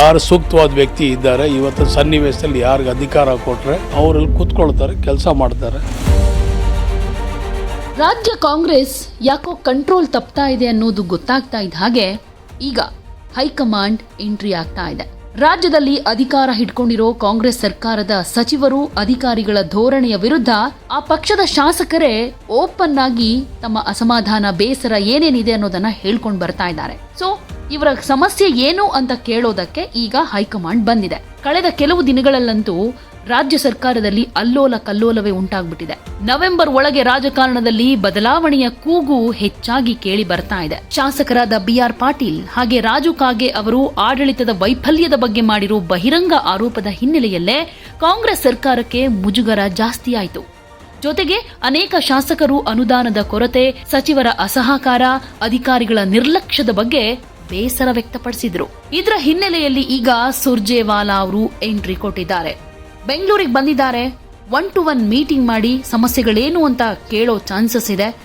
ಯಾರು ಸೂಕ್ತವಾದ ವ್ಯಕ್ತಿ ಇದ್ದಾರೆ, ಇವತ್ತು ಸನ್ನಿವೇಶದಲ್ಲಿ ಯಾರಿಗೆ ಅಧಿಕಾರ ಕೊಟ್ರೆ ಅವರಲ್ಲಿ ಕೂತ್ಕೊಳ್ತಾರೆ, ಕೆಲಸ ಮಾಡ್ತಾರೆ. ರಾಜ್ಯ ಕಾಂಗ್ರೆಸ್ ಯಾಕೋ ಕಂಟ್ರೋಲ್ ತಪ್ತಾ ಇದೆ ಅನ್ನೋದು ಗೊತ್ತಾಗ್ತಾ ಇದ್ದ ಹಾಗೆ ಈಗ ಹೈಕಮಾಂಡ್ ಎಂಟ್ರಿ ಆಗ್ತಾ ಇದೆ. ರಾಜ್ಯದಲ್ಲಿ ಅಧಿಕಾರ ಹಿಡ್ಕೊಂಡಿರೋ ಕಾಂಗ್ರೆಸ್ ಸರ್ಕಾರದ ಸಚಿವರು, ಅಧಿಕಾರಿಗಳ ಧೋರಣೆಯ ವಿರುದ್ಧ ಆ ಪಕ್ಷದ ಶಾಸಕರೇ ಓಪನ್ ಆಗಿ ತಮ್ಮ ಅಸಮಾಧಾನ, ಬೇಸರ ಏನೇನಿದೆ ಅನ್ನೋದನ್ನ ಹೇಳ್ಕೊಂಡು ಬರ್ತಾ ಇದ್ದಾರೆ. ಸೊ ಇವರ ಸಮಸ್ಯೆ ಏನು ಅಂತ ಕೇಳೋದಕ್ಕೆ ಈಗ ಹೈಕಮಾಂಡ್ ಬಂದಿದೆ. ಕಳೆದ ಕೆಲವು ದಿನಗಳಲ್ಲಂತೂ ರಾಜ್ಯ ಸರ್ಕಾರದಲ್ಲಿ ಅಲ್ಲೋಲ ಕಲ್ಲೋಲವೇ ಉಂಟಾಗ್ಬಿಟ್ಟಿದೆ. ನವೆಂಬರ್ ಒಳಗೆ ರಾಜಕಾರಣದಲ್ಲಿ ಬದಲಾವಣೆಯ ಕೂಗು ಹೆಚ್ಚಾಗಿ ಕೇಳಿ ಬರ್ತಾ ಇದೆ. ಶಾಸಕರಾದ ಬಿ ಆರ್ ಪಾಟೀಲ್ ಹಾಗೆ ರಾಜು ಕಾಗೆ ಅವರು ಆಡಳಿತದ ವೈಫಲ್ಯದ ಬಗ್ಗೆ ಮಾಡಿರೋ ಬಹಿರಂಗ ಆರೋಪದ ಹಿನ್ನೆಲೆಯಲ್ಲೇ ಕಾಂಗ್ರೆಸ್ ಸರ್ಕಾರಕ್ಕೆ ಮುಜುಗರ ಜಾಸ್ತಿಯಾಯಿತು ಜೊತೆಗೆ ಅನೇಕ ಶಾಸಕರು ಅನುದಾನದ ಕೊರತೆ, ಸಚಿವರ ಅಸಹಕಾರ, ಅಧಿಕಾರಿಗಳ ನಿರ್ಲಕ್ಷ್ಯದ ಬಗ್ಗೆ ಬೇಸರ ವ್ಯಕ್ತಪಡಿಸಿದ್ರು. ಇದರ ಹಿನ್ನೆಲೆಯಲ್ಲಿ ಈಗ ಸುರ್ಜೇವಾಲಾ ಅವರು ಎಂಟ್ರಿ ಕೊಟ್ಟಿದ್ದಾರೆ. ಬೆಂಗಳೂರಿಗೆ ಬಂದಿದ್ದಾರೆ. ಒನ್ ಟು ಒನ್ ಮೀಟಿಂಗ್ ಮಾಡಿ ಸಮಸ್ಯೆಗಳೇನು ಅಂತ ಕೇಳೋ ಚಾನ್ಸಸ್ ಇದೆ.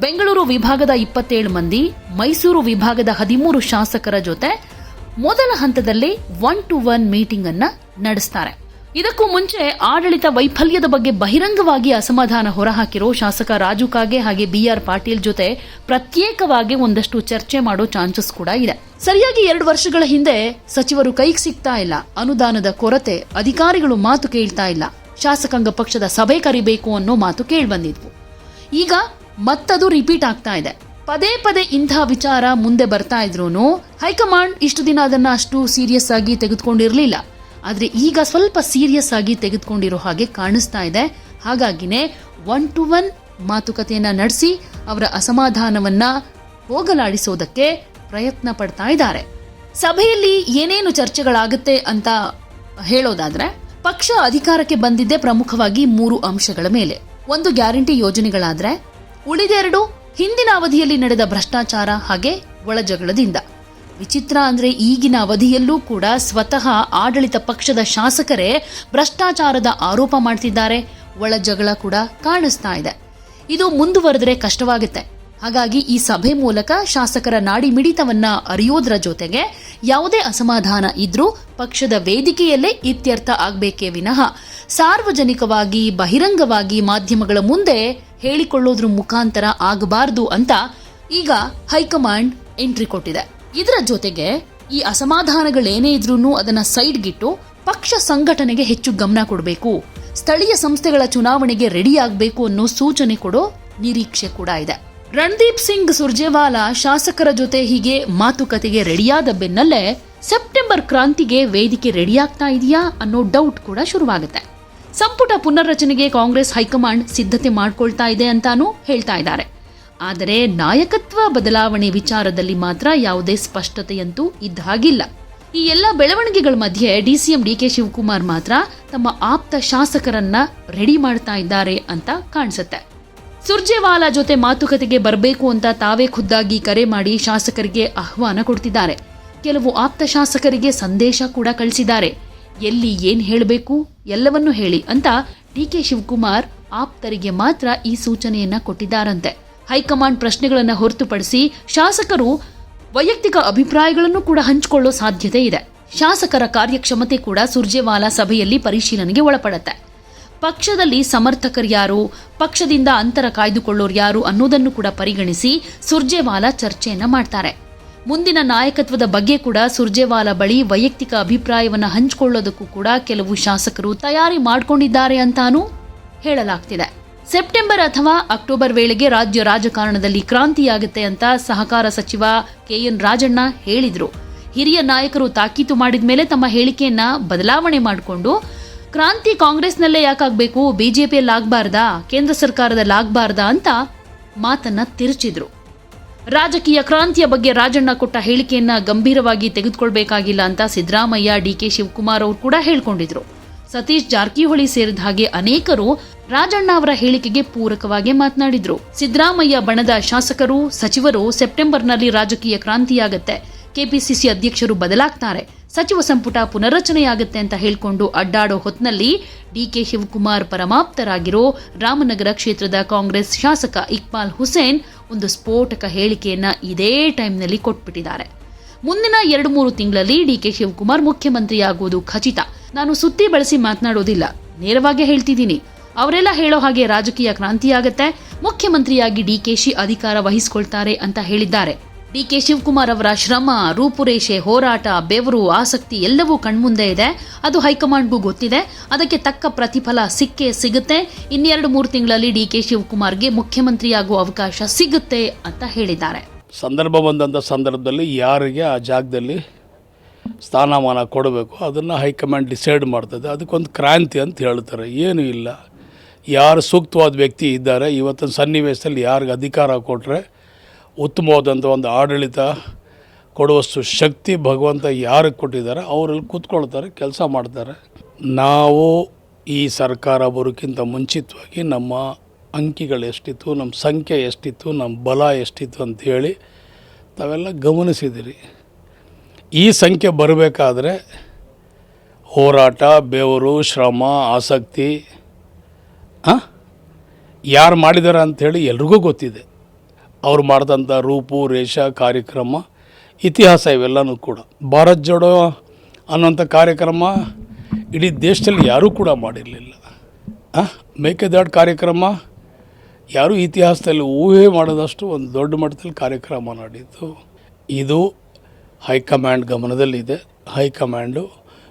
ಬೆಂಗಳೂರು ವಿಭಾಗದ ಇಪ್ಪತ್ತೇಳು ಮಂದಿ, ಮೈಸೂರು ವಿಭಾಗದ ಹದಿಮೂರು ಶಾಸಕರ ಜೊತೆ ಮೊದಲ ಹಂತದಲ್ಲಿ ಒನ್ ಟು ಒನ್ ಮೀಟಿಂಗ್ ಅನ್ನ ನಡೆಸ್ತಾರೆ. ಇದಕ್ಕೂ ಮುಂಚೆ ಆಡಳಿತ ವೈಫಲ್ಯದ ಬಗ್ಗೆ ಬಹಿರಂಗವಾಗಿ ಅಸಮಾಧಾನ ಹೊರಹಾಕಿರೋ ಶಾಸಕ ರಾಜು ಕಾಗೆ ಹಾಗೆ ಬಿಆರ್ ಪಾಟೀಲ್ ಜೊತೆ ಪ್ರತ್ಯೇಕವಾಗಿ ಒಂದಷ್ಟು ಚರ್ಚೆ ಮಾಡೋ ಚಾನ್ಸಸ್ ಕೂಡ ಇದೆ. ಸರಿಯಾಗಿ ಎರಡು ವರ್ಷಗಳ ಹಿಂದೆ ಸಚಿವರು ಕೈಗೆ ಸಿಗ್ತಾ ಇಲ್ಲ. ಅನುದಾನದ ಕೊರತೆ, ಅಧಿಕಾರಿಗಳು ಮಾತು ಕೇಳ್ತಾ ಇಲ್ಲ. ಶಾಸಕಾಂಗ ಪಕ್ಷದ ಸಭೆ ಕರಿಬೇಕು ಅನ್ನೋ ಮಾತು ಕೇಳ್ಬಂದಿದ್ವು. ಈಗ ಮತ್ತದು ರಿಪೀಟ್ ಆಗ್ತಾ ಇದೆ. ಪದೇ ಪದೇ ಇಂಥ ವಿಚಾರ ಮುಂದೆ ಬರ್ತಾ ಇದ್ರು ಹೈಕಮಾಂಡ್ ಇಷ್ಟು ದಿನ ಅದನ್ನ ಅಷ್ಟು ಸೀರಿಯಸ್ ಆಗಿ ತೆಗೆದುಕೊಂಡಿರಲಿಲ್ಲ. ಆದ್ರೆ ಈಗ ಸ್ವಲ್ಪ ಸೀರಿಯಸ್ ಆಗಿ ತೆಗೆದುಕೊಂಡಿರೋ ಹಾಗೆ ಕಾಣಿಸ್ತಾ ಇದೆ. ಹಾಗಾಗಿನೇ ಒನ್ ಟು ಒನ್ ಮಾತುಕತೆಯನ್ನ ನಡೆಸಿ ಅವರ ಅಸಮಾಧಾನವನ್ನ ಹೋಗಲಾಡಿಸೋದಕ್ಕೆ ಪ್ರಯತ್ನ ಪಡ್ತಾ ಇದ್ದಾರೆ. ಸಭೆಯಲ್ಲಿ ಏನೇನು ಚರ್ಚೆಗಳಾಗುತ್ತೆ ಅಂತ ಹೇಳೋದಾದ್ರೆ, ಪಕ್ಷ ಅಧಿಕಾರಕ್ಕೆ ಬಂದಿದ್ದೆ ಪ್ರಮುಖವಾಗಿ ಮೂರು ಅಂಶಗಳ ಮೇಲೆ. ಒಂದು ಗ್ಯಾರಂಟಿ ಯೋಜನೆಗಳಾದ್ರೆ, ಉಳಿದೆರಡು ಹಿಂದಿನ ಅವಧಿಯಲ್ಲಿ ನಡೆದ ಭ್ರಷ್ಟಾಚಾರ ಹಾಗೆ ಒಳಜಗಳದಿಂದ ವಿಚಿತ್ರ ಅಂದ್ರೆ ಈಗಿನ ಅವಧಿಯಲ್ಲೂ ಕೂಡ ಸ್ವತಃ ಆಡಳಿತ ಪಕ್ಷದ ಶಾಸಕರೇ ಭ್ರಷ್ಟಾಚಾರದ ಆರೋಪ ಮಾಡ್ತಿದ್ದಾರೆ. ಒಳ ಜಗಳ ಕೂಡ ಕಾಣಿಸ್ತಾ ಇದೆ. ಇದು ಮುಂದುವರೆದ್ರೆ ಕಷ್ಟವಾಗುತ್ತೆ. ಹಾಗಾಗಿ ಈ ಸಭೆ ಮೂಲಕ ಶಾಸಕರ ನಾಡಿ ಮಿಡಿತವನ್ನ ಅರಿಯೋದ್ರ ಜೊತೆಗೆ ಯಾವುದೇ ಅಸಮಾಧಾನ ಇದ್ರೂ ಪಕ್ಷದ ವೇದಿಕೆಯಲ್ಲೇ ಇತ್ಯರ್ಥ ಆಗಬೇಕೇ ವಿನಃ ಸಾರ್ವಜನಿಕವಾಗಿ, ಬಹಿರಂಗವಾಗಿ ಮಾಧ್ಯಮಗಳ ಮುಂದೆ ಹೇಳಿಕೊಳ್ಳೋದ್ರ ಮುಖಾಂತರ ಆಗಬಾರದು ಅಂತ ಈಗ ಹೈಕಮಾಂಡ್ ಎಂಟ್ರಿ ಕೊಟ್ಟಿದೆ. ಇದರ ಜೊತೆಗೆ ಈ ಅಸಮಾಧಾನಗಳೇನೇ ಇದ್ರೂ ಅದನ್ನ ಸೈಡ್ಗಿಟ್ಟು ಪಕ್ಷ ಸಂಘಟನೆಗೆ ಹೆಚ್ಚು ಗಮನ ಕೊಡಬೇಕು. ಸ್ಥಳೀಯ ಸಂಸ್ಥೆಗಳ ಚುನಾವಣೆಗೆ ರೆಡಿ ಆಗಬೇಕು ಅನ್ನೋ ಸೂಚನೆ ಕೊಡೋ ನಿರೀಕ್ಷೆ ಕೂಡ ಇದೆ. ರಣದೀಪ್ ಸಿಂಗ್ ಸುರ್ಜೇವಾಲಾ ಶಾಸಕರ ಜೊತೆ ಹೀಗೆ ಮಾತುಕತೆಗೆ ರೆಡಿಯಾದ ಬೆನ್ನಲ್ಲೇ ಸೆಪ್ಟೆಂಬರ್ ಕ್ರಾಂತಿಗೆ ವೇದಿಕೆ ರೆಡಿಯಾಗ್ತಾ ಇದೆಯಾ ಅನ್ನೋ ಡೌಟ್ ಕೂಡ ಶುರುವಾಗುತ್ತೆ. ಸಂಪುಟ ಪುನರ್ರಚನೆಗೆ ಕಾಂಗ್ರೆಸ್ ಹೈಕಮಾಂಡ್ ಸಿದ್ಧತೆ ಮಾಡ್ಕೊಳ್ತಾ ಇದೆ ಅಂತಾನೂ ಹೇಳ್ತಾ ಇದ್ದಾರೆ. ಆದರೆ ನಾಯಕತ್ವ ಬದಲಾವಣೆ ವಿಚಾರದಲ್ಲಿ ಮಾತ್ರ ಯಾವುದೇ ಸ್ಪಷ್ಟತೆಯಂತೂ ಇದ್ದಾಗಿಲ್ಲ. ಈ ಎಲ್ಲ ಬೆಳವಣಿಗೆಗಳ ಮಧ್ಯೆ ಡಿಸಿಎಂ ಡಿಕೆ ಶಿವಕುಮಾರ್ ಮಾತ್ರ ತಮ್ಮ ಆಪ್ತ ಶಾಸಕರನ್ನ ರೆಡಿ ಮಾಡ್ತಾ ಇದ್ದಾರೆ ಅಂತ ಕಾಣಿಸುತ್ತೆ. ಸುರ್ಜೇವಾಲಾ ಜೊತೆ ಮಾತುಕತೆಗೆ ಬರಬೇಕು ಅಂತ ತಾವೇ ಖುದ್ದಾಗಿ ಕರೆ ಮಾಡಿ ಶಾಸಕರಿಗೆ ಆಹ್ವಾನ ಕೊಡ್ತಿದ್ದಾರೆ. ಕೆಲವು ಆಪ್ತ ಶಾಸಕರಿಗೆ ಸಂದೇಶ ಕೂಡ ಕಳಿಸಿದ್ದಾರೆ. ಎಲ್ಲಿ ಏನ್ ಹೇಳಬೇಕು ಎಲ್ಲವನ್ನೂ ಹೇಳಿ ಅಂತ ಡಿ ಕೆ ಶಿವಕುಮಾರ್ ಆಪ್ತರಿಗೆ ಮಾತ್ರ ಈ ಸೂಚನೆಯನ್ನ ಕೊಟ್ಟಿದ್ದಾರಂತೆ. ಹೈಕಮಾಂಡ್ ಪ್ರಶ್ನೆಗಳನ್ನು ಹೊರತುಪಡಿಸಿ ಶಾಸಕರು ವೈಯಕ್ತಿಕ ಅಭಿಪ್ರಾಯಗಳನ್ನು ಕೂಡ ಹಂಚಿಕೊಳ್ಳೋ ಸಾಧ್ಯತೆ ಇದೆ. ಶಾಸಕರ ಕಾರ್ಯಕ್ಷಮತೆ ಕೂಡ ಸುರ್ಜೇವಾಲಾ ಸಭೆಯಲ್ಲಿ ಪರಿಶೀಲನೆಗೆ ಒಳಪಡುತ್ತೆ. ಪಕ್ಷದಲ್ಲಿ ಸಮರ್ಥಕರು ಯಾರು, ಪಕ್ಷದಿಂದ ಅಂತರ ಕಾಯ್ದುಕೊಳ್ಳೋರು ಯಾರು ಅನ್ನೋದನ್ನು ಕೂಡ ಪರಿಗಣಿಸಿ ಸುರ್ಜೇವಾಲಾ ಚರ್ಚೆಯನ್ನು ಮಾಡ್ತಾರೆ. ಮುಂದಿನ ನಾಯಕತ್ವದ ಬಗ್ಗೆ ಕೂಡ ಸುರ್ಜೇವಾಲಾ ಬಳಿ ವೈಯಕ್ತಿಕ ಅಭಿಪ್ರಾಯವನ್ನು ಹಂಚಿಕೊಳ್ಳೋದಕ್ಕೂ ಕೂಡ ಕೆಲವು ಶಾಸಕರು ತಯಾರಿ ಮಾಡಿಕೊಂಡಿದ್ದಾರೆ ಅಂತಾನೂ ಹೇಳಲಾಗ್ತಿದೆ. ಸೆಪ್ಟೆಂಬರ್ ಅಥವಾ ಅಕ್ಟೋಬರ್ ವೇಳೆಗೆ ರಾಜ್ಯ ರಾಜಕಾರಣದಲ್ಲಿ ಕ್ರಾಂತಿಯಾಗುತ್ತೆ ಅಂತ ಸಹಕಾರ ಸಚಿವ ಕೆಎನ್ ರಾಜಣ್ಣ ಹೇಳಿದರು. ಹಿರಿಯ ನಾಯಕರು ತಾಕೀತು ಮಾಡಿದ ಮೇಲೆ ತಮ್ಮ ಹೇಳಿಕೆಯನ್ನ ಬದಲಾವಣೆ ಮಾಡಿಕೊಂಡು, ಕ್ರಾಂತಿ ಕಾಂಗ್ರೆಸ್ನಲ್ಲೇ ಯಾಕಾಗಬೇಕು, ಬಿಜೆಪಿಯಲ್ಲಿ ಆಗ್ಬಾರ್ದಾ, ಕೇಂದ್ರ ಸರ್ಕಾರದಲ್ಲಿ ಆಗಬಾರ್ದಾ ಅಂತ ಮಾತನ್ನ ತಿರುಚಿದ್ರು. ರಾಜಕೀಯ ಕ್ರಾಂತಿಯ ಬಗ್ಗೆ ರಾಜಣ್ಣ ಕೊಟ್ಟ ಹೇಳಿಕೆಯನ್ನ ಗಂಭೀರವಾಗಿ ತೆಗೆದುಕೊಳ್ಬೇಕಾಗಿಲ್ಲ ಅಂತ ಸಿದ್ದರಾಮಯ್ಯ ಡಿಕೆ ಶಿವಕುಮಾರ್ ಅವರು ಕೂಡ ಹೇಳ್ಕೊಂಡಿದ್ರು. ಸತೀಶ್ ಜಾರಕಿಹೊಳಿ ಸೇರಿದ ಹಾಗೆ ಅನೇಕರು ರಾಜಣ್ಣ ಅವರ ಹೇಳಿಕೆಗೆ ಪೂರಕವಾಗಿ ಮಾತನಾಡಿದ್ರು. ಸಿದ್ದರಾಮಯ್ಯ ಬಣದ ಶಾಸಕರು, ಸಚಿವರು ಸೆಪ್ಟೆಂಬರ್ನಲ್ಲಿ ರಾಜಕೀಯ ಕ್ರಾಂತಿಯಾಗತ್ತೆ. ಕೆಪಿಸಿಸಿ ಅಧ್ಯಕ್ಷರು ಬದಲಾಗ್ತಾರೆ. ಸಚಿವ ಸಂಪುಟ ಪುನರ್ರಚನೆಯಾಗುತ್ತೆ ಅಂತ ಹೇಳ್ಕೊಂಡು ಅಡ್ಡಾಡೋ ಹೊತ್ನಲ್ಲಿ ಡಿಕೆ ಶಿವಕುಮಾರ್ ಪರಮಾಪ್ತರಾಗಿರೋ ರಾಮನಗರ ಕ್ಷೇತ್ರದ ಕಾಂಗ್ರೆಸ್ ಶಾಸಕ ಇಕ್ಬಾಲ್ ಹುಸೇನ್ ಒಂದು ಸ್ಫೋಟಕ ಹೇಳಿಕೆಯನ್ನ ಇದೇ ಟೈಮ್ನಲ್ಲಿ ಕೊಟ್ಬಿಟ್ಟಿದ್ದಾರೆ. ಮುಂದಿನ ಎರಡು ಮೂರು ತಿಂಗಳಲ್ಲಿ ಡಿಕೆ ಶಿವಕುಮಾರ್ ಮುಖ್ಯಮಂತ್ರಿಯಾಗುವುದು ಖಚಿತ. ನಾನು ಸುತ್ತಿ ಬಳಸಿ ಮಾತನಾಡೋದಿಲ್ಲ. ನೇರವಾಗಿ ಹೇಳ್ತಿದ್ದೀನಿ. ಅವರೆಲ್ಲ ಹೇಳೋ ಹಾಗೆ ರಾಜಕೀಯ ಕ್ರಾಂತಿಯಾಗತ್ತೆ. ಮುಖ್ಯಮಂತ್ರಿಯಾಗಿ ಡಿ ಕೆ ಶಿ ಅಧಿಕಾರ ವಹಿಸಿಕೊಳ್ತಾರೆ ಅಂತ ಹೇಳಿದ್ದಾರೆ. ಡಿ ಕೆ ಶಿವಕುಮಾರ್ ಅವರ ಶ್ರಮ, ರೂಪುರೇಷೆ, ಹೋರಾಟ, ಬೆವರು, ಆಸಕ್ತಿ ಎಲ್ಲವೂ ಕಣ್ಮುಂದೆ ಇದೆ. ಅದು ಹೈಕಮಾಂಡ್ಗೂ ಗೊತ್ತಿದೆ. ಅದಕ್ಕೆ ತಕ್ಕ ಪ್ರತಿಫಲ ಸಿಕ್ಕೇ ಸಿಗುತ್ತೆ. ಇನ್ನೆರಡು ಮೂರು ತಿಂಗಳಲ್ಲಿ ಡಿ ಕೆ ಶಿವಕುಮಾರ್ಗೆ ಮುಖ್ಯಮಂತ್ರಿಯಾಗುವ ಅವಕಾಶ ಸಿಗುತ್ತೆ ಅಂತ ಹೇಳಿದ್ದಾರೆ. ಸಂದರ್ಭ ಬಂದಂಥ ಸಂದರ್ಭದಲ್ಲಿ ಯಾರಿಗೆ ಆ ಜಾಗದಲ್ಲಿ ಸ್ಥಾನಮಾನ ಕೊಡಬೇಕು, ಅದನ್ನು ಹೈಕಮಾಂಡ್ ಡಿಸೈಡ್ ಮಾಡ್ತದೆ. ಅದಕ್ಕೊಂದು ಕ್ರಾಂತಿ ಅಂತ ಹೇಳ್ತಾರೆ. ಏನೂ ಇಲ್ಲ. ಯಾರು ಸೂಕ್ತವಾದ ವ್ಯಕ್ತಿ ಇದ್ದಾರೆ, ಇವತ್ತಿನ ಸನ್ನಿವೇಶದಲ್ಲಿ ಯಾರಿಗೆ ಅಧಿಕಾರ ಕೊಟ್ಟರೆ ಉತ್ತಮವಾದಂಥ ಒಂದು ಆಡಳಿತ ಕೊಡುವಷ್ಟು ಶಕ್ತಿ ಭಗವಂತ ಯಾರಿಗೆ ಕೊಟ್ಟಿದ್ದಾರೆ, ಅವರಲ್ಲಿ ಕೂತ್ಕೊಳ್ತಾರೆ, ಕೆಲಸ ಮಾಡ್ತಾರೆ. ನಾವು ಈ ಸರ್ಕಾರ ಬರೋಕ್ಕಿಂತ ಮುಂಚಿತವಾಗಿ ನಮ್ಮ ಅಂಕಿಗಳು ಎಷ್ಟಿತ್ತು, ನಮ್ಮ ಸಂಖ್ಯೆ ಎಷ್ಟಿತ್ತು, ನಮ್ಮ ಬಲ ಎಷ್ಟಿತ್ತು ಅಂಥೇಳಿ ತಾವೆಲ್ಲ ಗಮನಿಸಿದಿರಿ. ಈ ಸಂಖ್ಯೆ ಬರಬೇಕಾದ್ರೆ ಹೋರಾಟ, ಬೆವರು, ಶ್ರಮ, ಆಸಕ್ತಿ ಯಾರು ಮಾಡಿದ್ದಾರೆ ಅಂಥೇಳಿ ಎಲ್ರಿಗೂ ಗೊತ್ತಿದೆ. ಅವ್ರು ಮಾಡಿದಂಥ ರೂಪು, ರೇಷ, ಕಾರ್ಯಕ್ರಮ, ಇತಿಹಾಸ ಇವೆಲ್ಲನೂ ಕೂಡ. ಭಾರತ್ ಜೋಡೋ ಅನ್ನೋಂಥ ಕಾರ್ಯಕ್ರಮ ಇಡೀ ದೇಶದಲ್ಲಿ ಯಾರೂ ಕೂಡ ಮಾಡಿರಲಿಲ್ಲ. ಮೇಕೆದಾಟು ಕಾರ್ಯಕ್ರಮ ಯಾರೂ ಇತಿಹಾಸದಲ್ಲಿ ಊಹೆ ಮಾಡಿದಷ್ಟು ಒಂದು ದೊಡ್ಡ ಮಟ್ಟದಲ್ಲಿ ಕಾರ್ಯಕ್ರಮ ನಡೆಯಿತು ಇದು ಹೈಕಮಾಂಡ್ ಗಮನದಲ್ಲಿದೆ. ಹೈಕಮಾಂಡು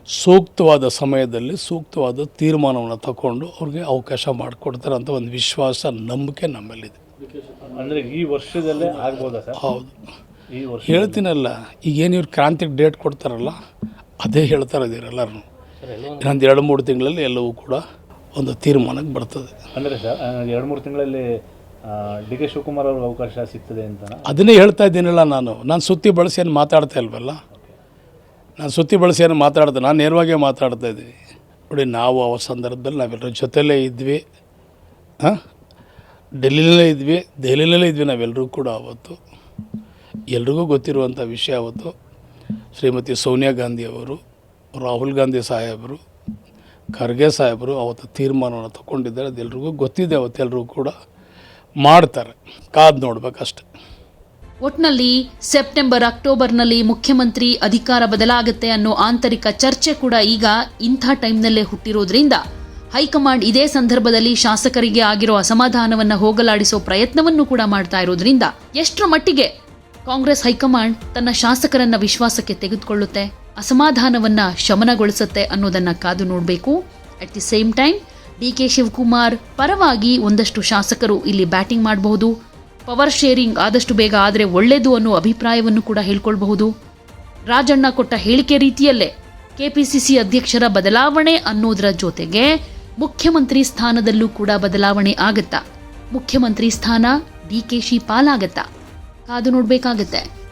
ಸೂಕ್ತವಾದ ಸಮಯದಲ್ಲಿ ಸೂಕ್ತವಾದ ತೀರ್ಮಾನವನ್ನು ತಗೊಂಡು ಅವ್ರಿಗೆ ಅವಕಾಶ ಮಾಡಿಕೊಡ್ತಾರೆ ಅಂತ ಒಂದು ವಿಶ್ವಾಸ ನಂಬಿಕೆ ನಮ್ಮಲ್ಲಿದೆ. ಅಂದರೆ ಈ ವರ್ಷದಲ್ಲೇ ಆಗ್ಬೋದಾ ಸರ್? ಹೌದು. ಹೇಳ್ತೀನಲ್ಲ ಈಗೇನು ಇವ್ರು ಕ್ರಾಂತಿಗೆ ಡೇಟ್ ಕೊಡ್ತಾರಲ್ಲ ಅದೇ ಹೇಳ್ತಾರೆ ಇದೀರೆಲ್ಲರೂ ಎಲ್ಲರೂ ಇನ್ನೊಂದು ಎರಡು ಮೂರು ತಿಂಗಳಲ್ಲಿ ಎಲ್ಲವೂ ಕೂಡ ಒಂದು ತೀರ್ಮಾನಕ್ಕೆ ಬರ್ತದೆ. ಅಂದರೆ ಸರ್ ಎರಡು ಮೂರು ತಿಂಗಳಲ್ಲಿ ಡಿ ಕೆ ಶಿವಕುಮಾರ್ ಅವ್ರಿಗೆ ಅವಕಾಶ ಸಿಗ್ತದೆ ಅಂತ ಅದನ್ನೇ ಹೇಳ್ತಾ ಇದ್ದೀನಲ್ಲ ನಾನು. ನಾನು ಸುತ್ತಿ ಬಳಸಿ ಏನು ಮಾತಾಡ್ತಾ ಇಲ್ವಲ್ಲ? ನಾನು ಸುತ್ತಿ ಬಳಸಿ ಏನು ಮಾತಾಡ್ದೆ ನಾನು ನೇರವಾಗೇ ಮಾತಾಡ್ತಾ ಇದ್ದೀನಿ. ನೋಡಿ ನಾವು ಆ ಸಂದರ್ಭದಲ್ಲಿ ನಾವೆಲ್ಲರ ಜೊತೆಲೇ ಇದ್ವಿ. ಹಾಂ? ಡೆಲ್ಲಿನಲ್ಲೇ ಇದ್ವಿ. ದೆಹಲಿನಲ್ಲೇ ಇದ್ವಿ ನಾವೆಲ್ಲರೂ ಕೂಡ ಆವತ್ತು ಎಲ್ರಿಗೂ ಗೊತ್ತಿರುವಂಥ ವಿಷಯ ಆವತ್ತು ಶ್ರೀಮತಿ ಸೋನಿಯಾ ಗಾಂಧಿಯವರು ರಾಹುಲ್ ಗಾಂಧಿ ಸಾಹೇಬರು ಖರ್ಗೆ ಸಾಹೇಬರು ಅವತ್ತು ತೀರ್ಮಾನವನ್ನು ತಗೊಂಡಿದ್ದಾರೆ. ಅದೆಲ್ರಿಗೂ ಗೊತ್ತಿದೆ ಅವತ್ತೆಲ್ಲರೂ ಕೂಡ. ಮಾಡ್ತಾರೆ. ಕಾದು ನೋಡ್ಬೇಕಷ್ಟೆ. ಒಟ್ನಲ್ಲಿ ಸೆಪ್ಟೆಂಬರ್, ಅಕ್ಟೋಬರ್ನಲ್ಲಿ ಮುಖ್ಯಮಂತ್ರಿ ಅಧಿಕಾರ ಬದಲಾಗುತ್ತೆ ಅನ್ನೋ ಆಂತರಿಕ ಚರ್ಚೆ ಕೂಡ ಈಗ ಇಂಥ ಟೈಮ್ನಲ್ಲೇ ಹುಟ್ಟಿರೋದ್ರಿಂದ ಹೈಕಮಾಂಡ್ ಇದೇ ಸಂದರ್ಭದಲ್ಲಿ ಶಾಸಕರಿಗೆ ಆಗಿರೋ ಅಸಮಾಧಾನವನ್ನ ಹೋಗಲಾಡಿಸೋ ಪ್ರಯತ್ನವನ್ನು ಕೂಡ ಮಾಡ್ತಾ ಇರೋದ್ರಿಂದ ಎಷ್ಟರ ಮಟ್ಟಿಗೆ ಕಾಂಗ್ರೆಸ್ ಹೈಕಮಾಂಡ್ ತನ್ನ ಶಾಸಕರನ್ನ ವಿಶ್ವಾಸಕ್ಕೆ ತೆಗೆದುಕೊಳ್ಳುತ್ತೆ, ಅಸಮಾಧಾನವನ್ನ ಶಮನಗೊಳಿಸುತ್ತೆ ಅನ್ನೋದನ್ನ ಕಾದು ನೋಡಬೇಕು. At the same time D K Shivakumar ಪರವಾಗಿ ಒಂದಷ್ಟು ಶಾಸಕರು ಇಲ್ಲಿ ಬ್ಯಾಟಿಂಗ್ ಮಾಡಬಹುದು. ಪವರ್ ಶೇರಿಂಗ್ ಆದಷ್ಟು ಬೇಗ ಆದರೆ ಒಳ್ಳೆಯದು ಅನ್ನೋ ಅಭಿಪ್ರಾಯವನ್ನು ಕೂಡ ಹೇಳ್ಕೊಳ್ಬಹುದು. ರಾಜಣ್ಣ ಕೊಟ್ಟ ಹೇಳಿಕೆ ರೀತಿಯಲ್ಲೇ ಕೆಪಿಸಿಸಿ ಅಧ್ಯಕ್ಷರ ಬದಲಾವಣೆ ಅನ್ನೋದರ ಜೊತೆಗೆ ಮುಖ್ಯಮಂತ್ರಿ ಸ್ಥಾನದಲ್ಲೂ ಕೂಡ ಬದಲಾವಣೆ ಆಗತ್ತಾ? ಮುಖ್ಯಮಂತ್ರಿ ಸ್ಥಾನ ಡಿಕೆಶಿ ಪಾಲಾಗತ್ತಾ? ಕಾದು ನೋಡಬೇಕಾಗತ್ತೆ.